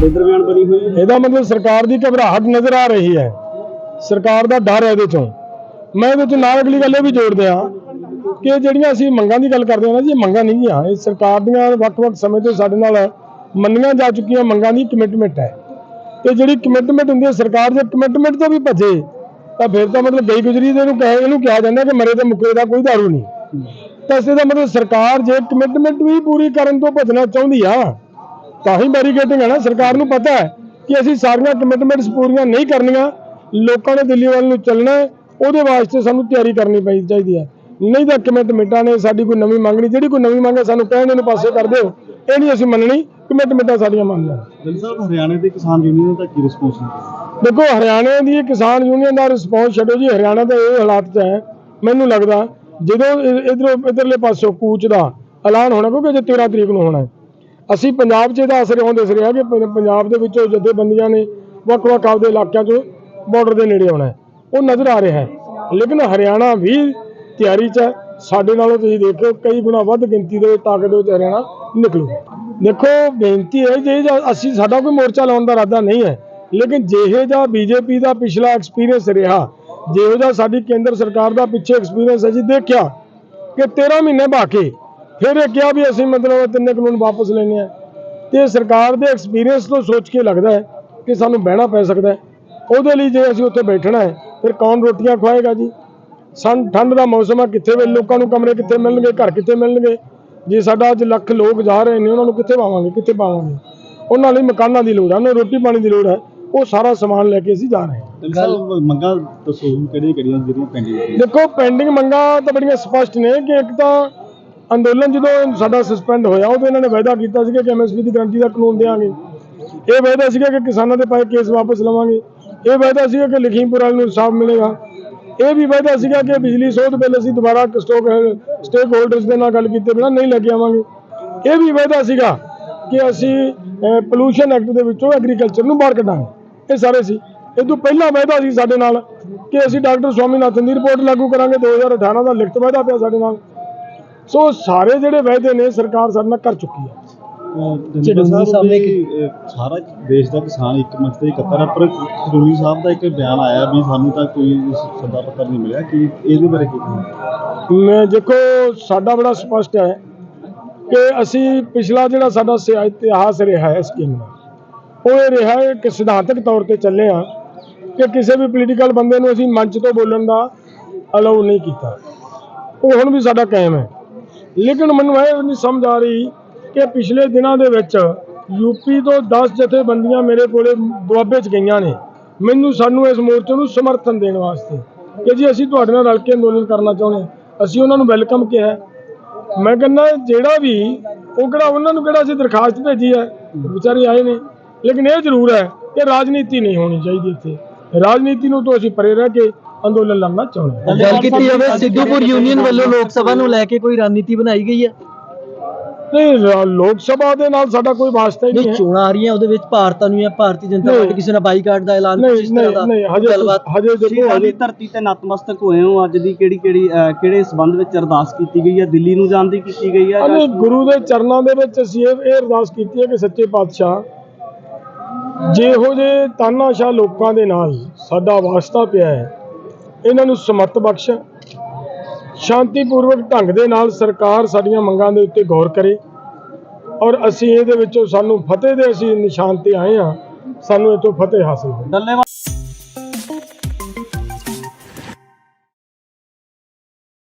ਤੁਹਾਡੇ ਦਰਮਿਆਨ ਬਣੀ ਹੋਈ ਹੈ? ਇਹਦਾ ਮਤਲਬ ਸਰਕਾਰ ਦੀ ਘਬਰਾਹਟ ਨਜ਼ਰ ਆ ਰਹੀ ਹੈ। ਸਰਕਾਰ ਦਾ ਡਰ ਹੈ ਇਹਦੇ ਚੋਂ। ਮੈਂ ਇਹਦੇ ਚ ਨਾਲ ਅਗਲੀ ਗੱਲ ਇਹ ਵੀ ਜੋੜ ਦਿਆਂ ਕਿ ਜਿਹੜੀਆਂ ਅਸੀਂ ਮੰਗਾਂ ਦੀ ਗੱਲ ਕਰਦੇ ਹਾਂ ਨਾ ਜੀ ਮੰਗਾਂ ਨਹੀਂ ਗੀਆਂ ਇਹ ਸਰਕਾਰ ਦੀਆਂ ਵੱਖ-ਵੱਖ ਸਮੇਂ ਤੋਂ ਸਾਡੇ ਨਾਲ ਮੰਨੀਆਂ ਜਾ ਚੁੱਕੀਆਂ ਮੰਗਾਂ ਦੀ ਕਮਿਟਮੈਂਟ ਹੈ। ਤੇ ਜਿਹੜੀ ਕਮਿਟਮੈਂਟ ਹੁੰਦੀ ਹੈ, ਸਰਕਾਰ ਦੇ ਕਮਿਟਮੈਂਟ ਤੋਂ ਵੀ ਭੱਜੇ, ਤਾਂ ਫਿਰ ਤਾਂ ਮਤਲਬ ਗਈ ਗੁਜਰੀ ਦੇ ਇਹਨੂੰ ਕਹੇ ਇਹਨੂੰ ਕਿਹਾ ਜਾਂਦਾ ਕਿ ਮਰੇ ਤੇ ਮੁੱਕਰੇ ਦਾ ਕੋਈ ਦਾਰੂ ਨਹੀਂ। ਤਾਂ ਇਸ ਦਾ ਮਤਲਬ ਸਰਕਾਰ ਜੇ ਕਮਿਟਮੈਂਟ ਵੀ ਪੂਰੀ ਕਰਨ ਤੋਂ ਭੱਜਣਾ ਚਾਹੁੰਦੀ ਆ ਤਾਂ ਹੀ ਬੈਰੀਕੇਡਿੰਗ ਹੈ ਨਾ ਸਰਕਾਰ ਨੂੰ ਪਤਾ ਹੈ ਕਿ ਅਸੀਂ ਸਾਰੀਆਂ ਕਮਿਟਮੈਂਟਸ ਪੂਰੀਆਂ ਨਹੀਂ ਕਰਨੀਆਂ। ਲੋਕਾਂ ਨੇ ਦਿੱਲੀ ਵੱਲ ਨੂੰ ਚੱਲਣਾ ਉਹਦੇ ਵਾਸਤੇ ਸਾਨੂੰ ਤਿਆਰੀ ਕਰਨੀ ਪਈ ਚਾਹੀਦੀ ਹੈ। ਨਹੀਂ ਤਾਂ ਕਮਿਟਮੈਂਟਾਂ ਨੇ ਸਾਡੀ ਕੋਈ ਨਵੀਂ ਮੰਗ ਨਹੀਂ। ਜਿਹੜੀ ਕੋਈ ਨਵੀਂ ਮੰਗ ਹੈ ਸਾਨੂੰ ਕਹਿਣ ਨੂੰ ਪਾਸੇ ਕਰ ਦਿਓ। ਇਹ ਨਹੀਂ ਅਸੀਂ ਮੰਨਣੀ। ਕਮਿਟਮੈਂਟਾਂ ਸਾਡੀਆਂ ਮੰਨ ਦਿਲ ਸਾਹਿਬ ਹਰਿਆਣੇ ਦੇ ਕਿਸਾਨ ਯੂਨੀਅਨ ਦਾ ਕੀ ਰਿਸਪੌਂਸ ਹੈ? ਦੇਖੋ ਹਰਿਆਣੇ ਦੀ ਕਿਸਾਨ ਯੂਨੀਅਨ ਦਾ ਰਿਸਪੌਂਸ ਛੱਡੋ ਜੀ। ਹਰਿਆਣਾ ਦਾ ਇਹ ਹਾਲਾਤ 'ਚ ਹੈ। ਮੈਨੂੰ ਲੱਗਦਾ ਜਦੋਂ ਇਧਰੋਂ ਇਧਰਲੇ ਪਾਸੋਂ ਕੂਚ ਦਾ ਐਲਾਨ ਹੋਣਾ ਕਿਉਂਕਿ ਜੇ 13 ਤਰੀਕ ਨੂੰ ਹੋਣਾ ਹੈ। ਅਸੀਂ ਪੰਜਾਬ 'ਚ ਇਹਦਾ ਅਸਰ ਆਉਂਦੇ ਰਿਹਾ ਕਿ ਪ- ਪੰਜਾਬ ਦੇ ਵਿੱਚੋਂ ਜਥੇਬੰਦੀਆਂ ਨੇ ਵੱਖ-ਵੱਖ ਆਪਦੇ ਇਲਾਕਿਆਂ 'ਚੋਂ ਬਾਰਡਰ ਦੇ ਨੇੜੇ ਆਉਣਾ ਹੈ। ਉਹ ਨਜ਼ਰ ਆ ਰਿਹਾ ਹੈ। ਲੇਕਿਨ ਹਰਿਆਣਾ ਵੀ ਤਿਆਰੀ 'ਚ ਹੈ। ਸਾਡੇ ਨਾਲੋਂ ਤੁਸੀਂ ਦੇਖੋ ਕਈ ਗੁਣਾ ਵੱਧ ਗਿਣਤੀ ਦੇ ਤਾਕਤ ਦੇ ਵਿੱਚ ਹਰਿਆਣਾ ਨਿਕਲੂ। ਦੇਖੋ, ਬੇਨਤੀ ਹੈ ਜੇ ਜਾਂ ਅਸੀਂ, ਸਾਡਾ ਕੋਈ ਮੋਰਚਾ ਲਾਉਣ ਦਾ ਇਰਾਦਾ ਨਹੀਂ ਹੈ। ਲੇਕਿਨ ਜਿਹੇ ਜਿਹਾ ਬੀਜੇਪੀ ਦਾ ਪਿਛਲਾ ਐਕਸਪੀਰੀਅੰਸ ਰਿਹਾ, ਜਿਹੋ ਜਿਹਾ ਸਾਡੀ ਕੇਂਦਰ ਸਰਕਾਰ ਦਾ ਪਿੱਛੇ ਐਕਸਪੀਰੀਅੰਸ ਹੈ ਜੀ, ਦੇਖਿਆ ਕਿ 13 ਮਹੀਨੇ ਬਾਕੀ ਫਿਰ ਇਹ ਕਿਹਾ ਵੀ ਅਸੀਂ ਮਤਲਬ ਤਿੰਨੇ ਕਾਨੂੰਨ ਵਾਪਸ ਲੈਣੇ ਆ ਤੇ ਸਰਕਾਰ ਦੇ ਐਕਸਪੀਰੀਅੰਸ ਤੋਂ ਸੋਚ ਕੇ ਲੱਗਦਾ ਹੈ ਕਿ ਸਾਨੂੰ ਬਹਿਣਾ ਪੈ ਸਕਦਾ ਹੈ। ਉਹਦੇ ਲਈ ਜੇ ਅਸੀਂ ਉੱਥੇ ਬੈਠਣਾ ਹੈ ਫਿਰ ਕੌਣ ਰੋਟੀਆਂ ਖਵਾਏਗਾ ਜੀ? ਸਨ ਠੰਡ ਦਾ ਮੌਸਮ ਹੈ ਕਿੱਥੇ ਵੇ ਲੋਕਾਂ ਨੂੰ ਕਮਰੇ ਕਿੱਥੇ ਮਿਲਣਗੇ ਘਰ ਕਿੱਥੇ ਮਿਲਣਗੇ? ਜੇ ਸਾਡਾ ਅੱਜ ਲੱਖ ਲੋਕ ਜਾ ਰਹੇ ਨੇ ਉਹਨਾਂ ਨੂੰ ਕਿੱਥੇ ਪਾਵਾਂਗੇ ਕਿੱਥੇ ਪਾਵਾਂਗੇ? ਉਹਨਾਂ ਲਈ ਮਕਾਨਾਂ ਦੀ ਲੋੜ ਹੈ ਉਹਨਾਂ ਨੂੰ ਰੋਟੀ ਪਾਣੀ ਦੀ ਲੋੜ ਹੈ ਉਹ ਸਾਰਾ ਸਮਾਨ ਲੈ ਕੇ ਅਸੀਂ ਜਾ ਰਹੇ ਹਾਂ। ਦਿਲ ਸਾਹਿਬ ਮੰਗਾਂ ਦੱਸੋ ਕਿਹੜੀਆਂ ਕਿਹੜੀਆਂ ਜਿਹੜੀਆਂ ਪੈਂਡਿੰਗ ਦੇਖੋ ਪੈਂਡਿੰਗ ਮੰਗਾਂ ਤਾਂ ਬੜੀਆਂ ਸਪਸ਼ਟ ਨੇ ਕਿ ਇੱਕ ਤਾਂ ਅੰਦੋਲਨ ਜਦੋਂ ਸਾਡਾ ਸਸਪੈਂਡ ਹੋਇਆ, ਉਦੋਂ ਇਹਨਾਂ ਨੇ ਵਾਅਦਾ ਕੀਤਾ ਸੀਗਾ ਕਿ ਐਮਐਸਪੀ ਦੀ ਗਰੰਟੀ ਦਾ ਕਾਨੂੰਨ ਦੇਵਾਂਗੇ ਇਹ ਵਾਅਦਾ ਸੀਗਾ ਕਿ ਕਿਸਾਨਾਂ ਦੇ ਪਾਏ ਕੇਸ ਵਾਪਸ ਲਵਾਂਗੇ। ਇਹ ਵਾਅਦਾ ਸੀਗਾ ਕਿ ਲਖੀਮਪੁਰ ਵਾਲੇ ਨੂੰ ਇਨਸਾਫ ਮਿਲੇਗਾ। ਇਹ ਵੀ ਵਾਅਦਾ ਸੀਗਾ ਕਿ ਬਿਜਲੀ ਸੋਧ ਬਿੱਲ ਅਸੀਂ ਦੁਬਾਰਾ ਸਟੋਕ ਸਟੇਕ ਹੋਲਡਰਸ ਦੇ ਨਾਲ ਗੱਲ ਕੀਤੇ ਬਿਨਾਂ ਨਹੀਂ ਲੈ ਕੇ ਆਵਾਂਗੇ। ਇਹ ਵੀ ਵਾਅਦਾ ਸੀਗਾ ਕਿ ਅਸੀਂ ਪੋਲੂਸ਼ਨ ਐਕਟ ਦੇ ਵਿੱਚੋਂ ਐਗਰੀਕਲਚਰ ਨੂੰ ਬਾਹਰ ਕੱਢਾਂਗੇ। ਇਹ ਸਾਰੇ ਸੀ। ਇਹ ਤੋਂ ਪਹਿਲਾਂ ਵਾਅਦਾ ਸੀ ਸਾਡੇ ਨਾਲ ਕਿ ਅਸੀਂ ਡਾਕਟਰ ਸਵਾਮੀਨਾਥਨ ਦੀ ਰਿਪੋਰਟ ਲਾਗੂ ਕਰਾਂਗੇ। 2018 ਦਾ ਲਿਖਤ ਵਾਅਦਾ ਪਿਆ ਸਾਡੇ ਨਾਲ। ਸੋ ਸਾਰੇ ਜਿਹੜੇ ਵਾਅਦੇ ਨੇ ਸਰਕਾਰ ਸਾਡੇ ਨਾਲ ਕਰ ਚੁੱਕੀ ਹੈ। ਸਾਰਾ ਦੇਸ਼ ਦਾ ਕਿਸਾਨ ਇੱਕ ਮੰਚ ਤੇ ਇਕੱਤਰ ਹੈ ਪਰ ਚੜੂਨੀ ਸਾਹਿਬ ਦਾ ਇੱਕ ਬਿਆਨ ਆਇਆ ਵੀ ਸਾਨੂੰ ਤਾਂ ਕੋਈ ਸੱਦਾ ਪੱਤਰ ਨਹੀਂ ਮਿਲਿਆ ਕਿ ਇਹਦੇ ਬਾਰੇ ਕੀ ਕਹੋਗੇ ਮੈਂ ਦੇਖੋ ਸਾਡਾ ਬੜਾ ਸਪਸ਼ਟ ਹੈ ਕਿ ਅਸੀਂ ਪਿਛਲਾ ਜਿਹੜਾ ਸਾਡਾ ਇਤਿਹਾਸ ਰਿਹਾ ਹੈ ਸਕੀਮ ਦਾ ਉਹ ਇਹ ਰਿਹਾ ਹੈ ਕਿ ਸਿਧਾਂਤਕ ਤੌਰ ਤੇ ਚੱਲੇ ਆ ਕਿ ਕਿਸੇ ਵੀ ਪੋਲੀਟੀਕਲ ਬੰਦੇ ਨੂੰ ਅਸੀਂ ਮੰਚ ਤੋਂ ਬੋਲਣ ਦਾ ਅਲਾਉ ਨਹੀਂ ਕੀਤਾ। ਉਹ ਹੁਣ ਵੀ ਸਾਡਾ ਕਾਇਮ ਹੈ। ਲੇਕਿਨ ਮੈਨੂੰ ਇਹ ਨਹੀਂ ਸਮਝ ਆ ਰਹੀ ਕਿ ਪਿਛਲੇ ਦਿਨਾਂ ਦੇ ਵਿੱਚ ਯੂਪੀ ਤੋਂ 10 ਜਥੇਬੰਦੀਆਂ ਮੇਰੇ ਕੋਲੇ ਦੁਆਬੇ 'ਚ ਗਈਆਂ ਨੇ। ਮੈਨੂੰ ਸਾਨੂੰ ਇਸ ਮੋਰਚੇ ਨੂੰ ਸਮਰਥਨ ਦੇਣ ਵਾਸਤੇ ਕਿ ਜੀ ਅਸੀਂ ਤੁਹਾਡੇ ਨਾਲ ਰਲ ਕੇ ਅੰਦੋਲਨ ਕਰਨਾ ਚਾਹੁੰਦੇ ਅਸੀਂ ਉਹਨਾਂ ਨੂੰ ਵੈਲਕਮ ਕਿਹਾ ਮੈਂ ਕਹਿੰਦਾ ਜਿਹੜਾ ਵੀ ਉਹ ਕਿਹੜਾ ਉਹਨਾਂ ਨੂੰ ਕਿਹੜਾ ਅਸੀਂ ਦਰਖਾਸਤ ਭੇਜੀ ਹੈ? ਵਿਚਾਰੇ ਆਏ ਨੇ। ਲੇਕਿਨ ਇਹ ਜ਼ਰੂਰ ਹੈ ਕਿ ਰਾਜਨੀਤੀ ਨਹੀਂ ਹੋਣੀ ਚਾਹੀਦੀ ਇੱਥੇ। ਰਾਜਨੀਤੀ ਨੂੰ ਤੋਂ ਅਸੀਂ ਪਰੇ ਰਹਿ ਕੇ ਅੰਦੋਲਨ ਲੜਨਾ ਚਾਹੁੰਦੇ ਹਾਂ ਗੱਲ ਕੀਤੀ ਜਾਵੇ ਸਿੱਧੂਪੁਰ ਯੂਨੀਅਨ ਵੱਲੋਂ ਲੋਕ ਸਭਾ ਨੂੰ ਲੈ ਕੇ ਕੋਈ ਰਣਨੀਤੀ ਬਣਾਈ ਗਈ ਹੈ? ਨਹੀਂ ਰਾ- ਲੋਕ ਸਭਾ ਦੇ ਨਾਲ ਸਾਡਾ ਕੋਈ ਵਾਸਤਾ ਹੀ ਨਹੀਂ ਨਹੀਂ ਹੈ। ਚੋਣਾਂ ਆ ਰਹੀਆਂ ਉਹਦੇ ਵਿੱਚ ਭਾਰਤ ਨੂੰ ਜਾਂ ਭਾਰਤੀ ਜਨਤਾ ਨਹੀਂ। ਪਾਰਟੀ ਕਿਸੇ ਨੇ ਬਾਈਕਾਟ ਦਾ ਐਲਾਨ ਨਹੀਂ ਇਸ ਤਰ੍ਹਾਂ ਨਹੀਂ ਦਾ ਨਹੀਂ ਹਜੇ ਗੱਲਬਾਤ ਹਜੇ ਦੇਖੋ ਸ਼ਹੀਦਾਂ ਹਜੇ ਧਰਤੀ ਤੇ ਨਤਮਸਤਕ ਹੋਏ ਹੋ ਅੱਜ ਦੀ ਕਿਹੜੀ ਕਿਹੜੀ ਅਹ, ਕਿਹੜੇ ਸਬੰਧ ਵਿੱਚ ਅਰਦਾਸ ਕੀਤੀ ਗਈ ਹੈ? ਦਿੱਲੀ ਨੂੰ ਜਾਣ ਦੀ ਕੀਤੀ ਗਈ ਹੈ ਅਨੇ ਗੁਰੂ ਦੇ ਚਰਨਾਂ ਦੇ ਵਿੱਚ ਅਸੀਂ ਇਹ ਇਹ ਅਰਦਾਸ ਕੀਤੀ ਹੈ ਕਿ ਸੱਚੇ ਪਾਤਸ਼ਾਹ ਜਿਹੋ ਜੇ ਤਾਨਾਸ਼ਾਹ ਲੋਕਾਂ ਦੇ ਨਾਲ ਸਾਡਾ ਵਾਸਤਾ ਪਿਆ ਹੈ ਇਹਨਾਂ ਨੂੰ ਸਮਤ ਬਖਸ਼ ਸ਼ਾਂਤੀਪੂਰਵਕ ਢੰਗ ਦੇ ਨਾਲ ਸਰਕਾਰ ਸਾਡੀਆਂ ਮੰਗਾਂ ਦੇ ਉੱਤੇ ਗੌਰ ਕਰੇ ਔਰ ਅਸੀਂ ਇਹਦੇ ਵਿੱਚੋਂ ਸਾਨੂੰ ਫਤਿਹ ਦੇ ਅਸੀਂ ਨਿਸ਼ਾਨ ਤੇ ਆਏ ਹਾਂ, ਸਾਨੂੰ ਇਹ ਤੋਂ ਫਤਿਹ ਹਾਸਲ ਹੋਵੇ।